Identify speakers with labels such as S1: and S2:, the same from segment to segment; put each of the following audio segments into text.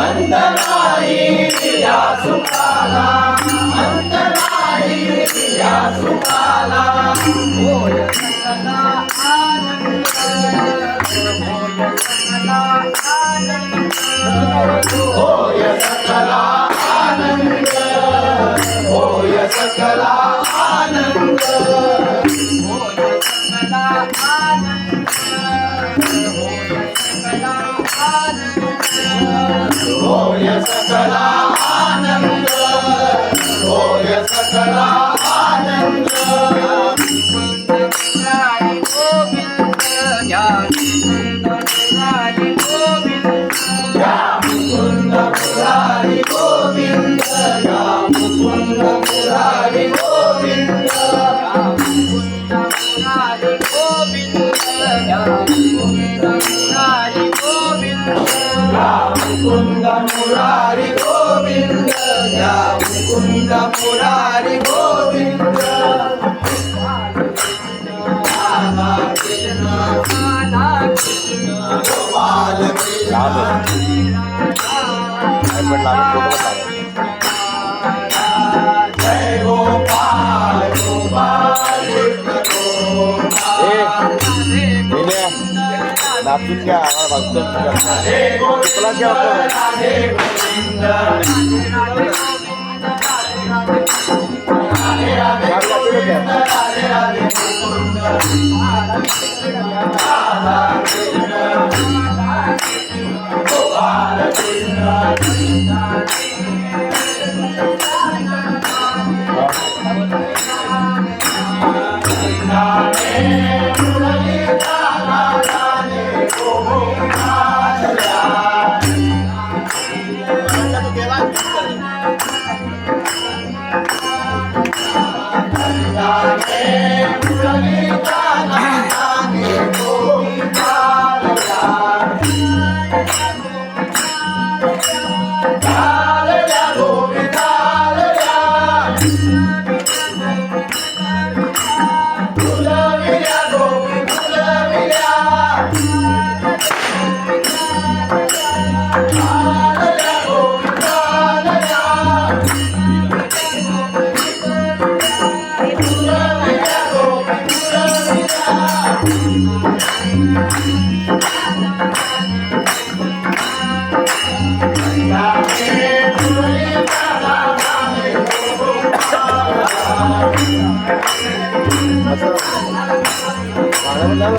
S1: अंतराई या सुखाला अंतराई या सुखाला होय सदा आनंद होय सकला आनंद
S2: होय सकला आनंद होय सकला आनंद
S1: होय सकला आनंद होय सकला
S2: দুর্গা আমার Yeah.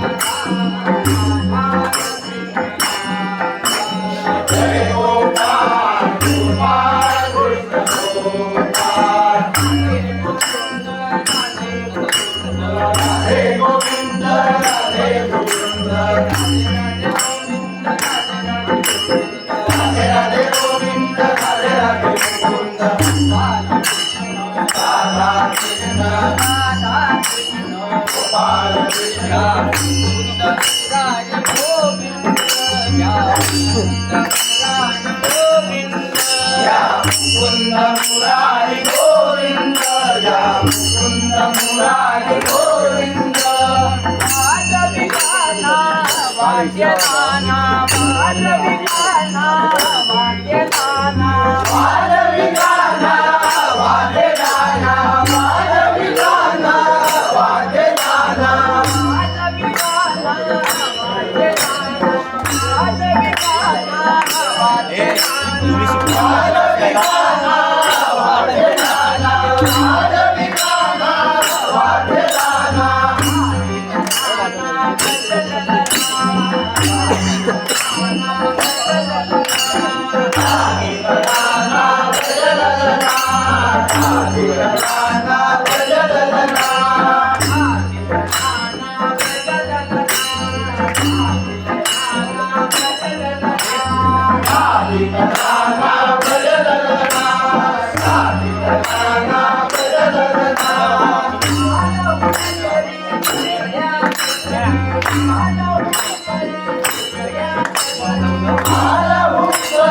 S2: Música वाद्यदाना वाद्यदाना वाद्यदाना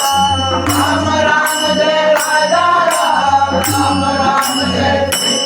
S2: আমার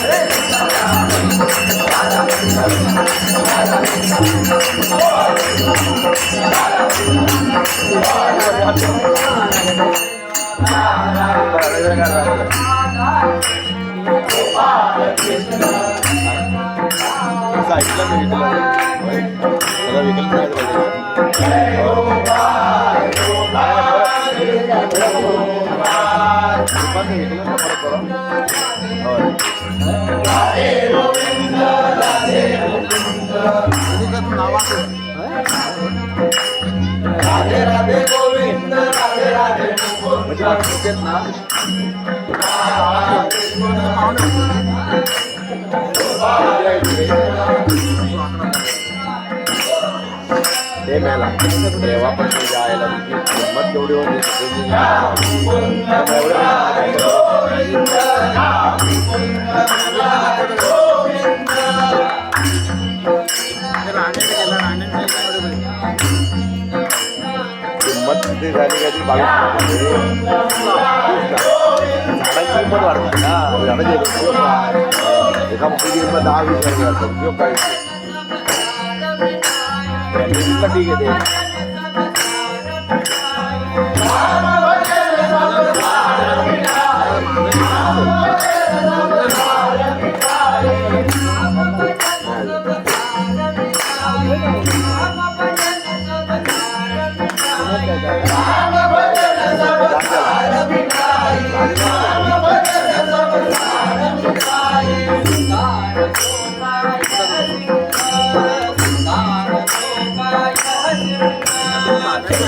S1: Hey!
S2: साईडला मी विकल त्याला विकल
S1: नाही विकल রাধে রাধে গোবিন্দ রাধে
S2: রাধে না কৃষ্ণ पण तुझ्या आईला तुझी किंमत केवढी होती किंमत किती झाली काहीतरी बावीस किंमत वाढतात ना झाडाची एका मुलीची किंमत दहा वीस वाढतात उपयोग काय? कटी घेते.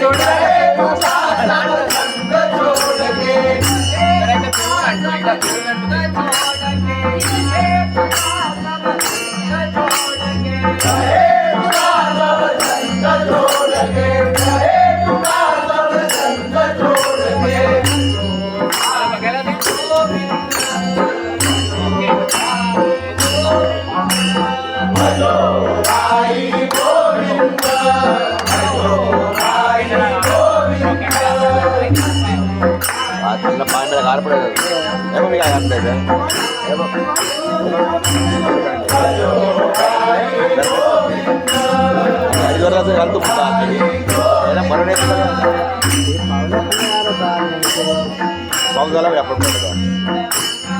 S2: জোরদার। पार पडत हे बघ मी काय घातलंय ते. हे बघ. गाडीवरचं घालतो फक्त आपली याला बरं पाऊस झाला व्यापार पडत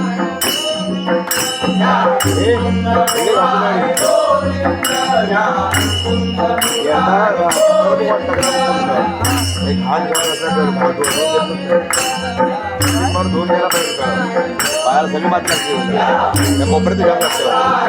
S2: एक हाथ धुवून घ्यायला पाहिजे बाहेर सगळी बात लागते कोपऱ्यात घ्यावं लागतं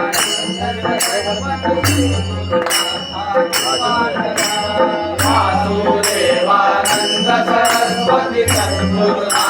S3: वल्लभ नरहरि दत्तात्रेया दिगंबरा मादशी वल्लभ नरहरि दत्तात्रेया दिगंबरा
S1: पारसी वल्लभ नरहरि दत्तात्रेया दिगंबरा वासुदेवानंद सरस्वती सद्गुरुनाथा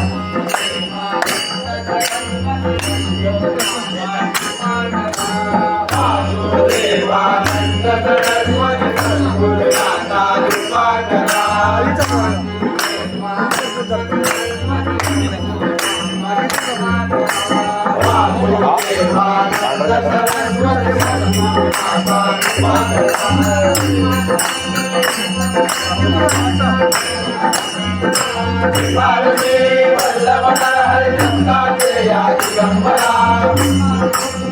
S1: भारते वल्लभ हरि गंगा जया दिगंबरा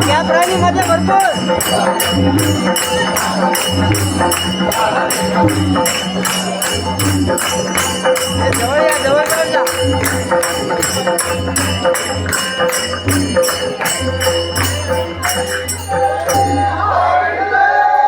S3: क्या प्राणी भरपूर जवळ Thank you.